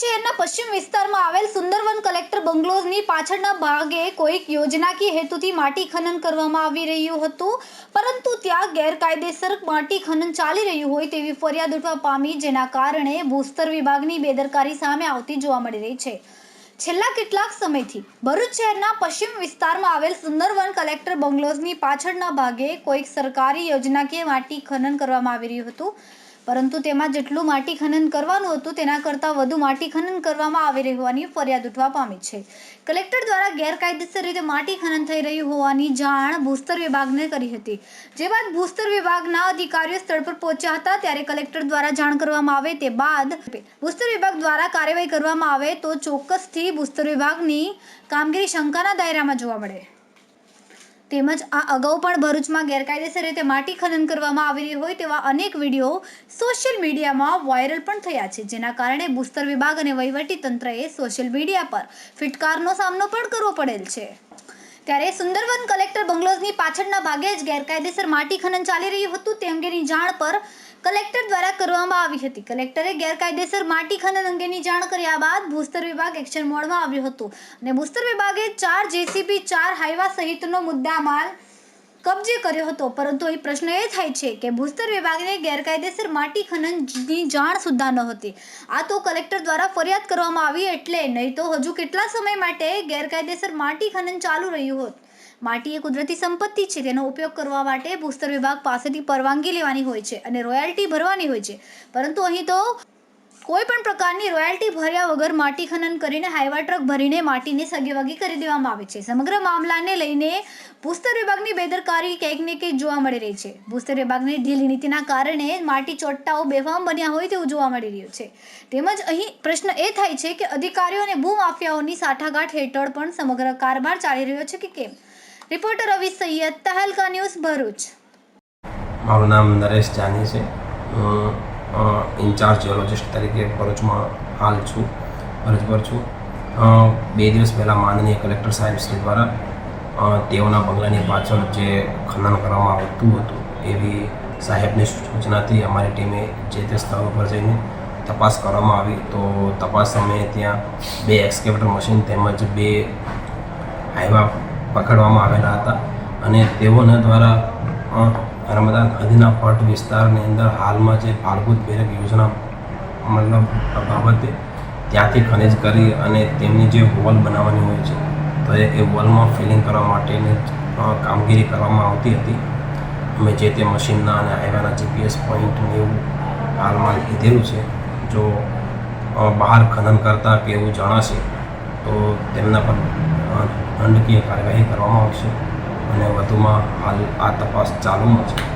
શહેરના પશ્ચિમ વિસ્તારમાં આવેલ સુંદરવન કલેક્ટર બંગલોઝની પાછળના ભાગે કોઈક યોજનાકીય હેતુથી માટી ખનન કરવામાં આવી રહ્યું હતું. પરંતુ ત્યાં ગેરકાયદેસર માટી ખનન ચાલી રહ્યું હોય તેવી ફરિયાદ ઉઠવા પામી, જેના કારણે ભૂસ્તર વિભાગની બેદરકારી સામે આવતી જોવા મળી રહી છે. છેલ્લા કેટલાક સમયથી ભરૂચ શહેરના પશ્ચિમ વિસ્તારમાં આવેલ સુંદરવન કલેક્ટર બંગલોઝની પાછળના ભાગે કોઈક સરકારી યોજનાકીય માટી ખનન કરવામાં આવી રહ્યું હતું. પરંતુ તેમાં જેટલું માટી ખનન કરવાનું હતું, તેના કરતાં વધુ માટી ખનન કરવામાં આવી રહ્યું હોવાની ફરિયાદ ઉઠવા પામી છે. કલેક્ટર દ્વારા ગેરકાયદેસર રીતે માટી ખનન થઈ રહ્યું હોવાની જાણ ભૂસ્તર વિભાગને કરી હતી. જે બાદ ભૂસ્તર વિભાગના અધિકારીઓ સ્થળ પર પહોંચ્યા હતા, ત્યારે કલેક્ટર દ્વારા જાણ કરવામાં આવે તે બાદ ભૂસ્તર વિભાગ દ્વારા કાર્યવાહી કરવામાં આવે તો ચોક્કસથી ભૂસ્તર વિભાગની કામગીરી શંકાના દાયરામાં જોવા મળે. તેમજ આ અગાઉ પણ ભરૂચમાં ગેરકાયદેસર રીતે માટી ખનન કરવામાં આવી રહ્યું હોય તેવા અનેક વીડિયો સોશિયલ મીડિયામાં વાયરલ પણ થયા છે. જેના કારણે ભૂસ્તર વિભાગ અને વહીવટી તંત્રએ સોશિયલ મીડિયા પર ફિટકારનો સામનો પણ કરવો પડેલ છે. ત્યારે સુંદરવન કલેક્ટર બંગલોઝની પાછળના ભાગે જ ગેરકાયદેસર માટી ખનન ચાલી રહ્યું હતું તે અંગેની જાણ પર કલેક્ટર દ્વારા કરવામાં આવી હતી. કલેક્ટરે ગેરકાયદેસર માટી ખનન અંગેની જાણ કર્યા બાદ ભૂસ્તર વિભાગ એક્શન મોડમાં આવ્યું હતું. અને ભૂસ્તર વિભાગે ચાર જેસીબી, ચાર હાઈવા સહિતનો મુદ્દામાલ કબજે કર્યો હતો. પરંતુ અહીં પ્રશ્ન એ થાય છે કે ભૂસ્તર વિભાગને ગેરકાયદેસર માટી ખનનની જાણ સુદ્ધા ન હતી. આ તો કલેક્ટર દ્વારા ફરિયાદ કરવામાં આવી એટલે નહીં તો હજુ કેટલા સમય માટે ગેરકાયદેસર માટી ખનન ચાલુ રહ્યું હોત? માટી એ કુદરતી સંપત્તિ છે, તેનો ઉપયોગ કરવા માટે ભૂસ્તર વિભાગ પાસેથી પરવાનગી લેવાની હોય છે અને રોયલ્ટી ભરવાની હોય છે. પરંતુ અહીં તો કોઈ પણ પ્રકારની રોયલ્ટી ભર્યા વગર માટી ખનન કરીને હાઈવા ટ્રક ભરીને માટીને સગેવગી કરી દેવામાં આવે છે. સમગ્ર મામલાને લઈને ભૂસ્તર વિભાગની બેદરકારી ક્યાંક ને કંઈક જોવા મળી રહી છે. ભૂસ્તર વિભાગની ઢીલી નીતિના કારણે માટી ચોટ્ટાઓ બેફામ બન્યા હોય તેવું જોવા મળી રહ્યું છે. તેમજ અહીં પ્રશ્ન એ થાય છે કે અધિકારીઓ અને ભૂમાફિયાઓની સાઠાગાંઠ હેઠળ પણ સમગ્ર કારભાર ચાલી રહ્યો છે કે કેમ? Reporter Ravi Sayed, Tehelka news Bharuch. મારું નામ નરેશ જાની છે. હું ઇન્ચાર્જ જિયોલોજિસ્ટ તરીકે ભરૂચમાં હાલ છું, ભરૂચ પર છું. બે દિવસ પહેલાં માનનીય કલેક્ટર સાહેબ શ્રી દ્વારા તેઓના બંગલાની પાછળ જે ખનન કરવામાં આવતું હતું એવી સાહેબની સૂચનાથી અમારી ટીમે જે તે સ્થળ ઉપર જઈને તપાસ કરવામાં આવી. તો તપાસ સમયે ત્યાં બે એક્સકેવેટર મશીન તેમજ બે હાઈવા પકડવામાં આવેલા હતા અને તેઓના દ્વારા નર્મદા નદીના પટ વિસ્તારની અંદર હાલમાં જે ફાળભૂત બેરક યોજના મતલબ બાબતે ત્યાંથી ખનિજ કરી અને તેમની જે વોલ બનાવવાની હોય છે, તો એ વોલમાં ફિલિંગ કરવા માટેની કામગીરી કરવામાં આવતી હતી. અમે જે તે મશીનના અને આવ્યાના જીપીએસ પોઈન્ટ ને એવું હાલમાં લીધેલું છે, જો બહાર ખનન કરતા કે એવું જણાશે, તો તેમના પર દંડકીય કાર્યવાહી કરવામાં આવશે અને વધુમાં હાલ આ તપાસ ચાલુમાં છે.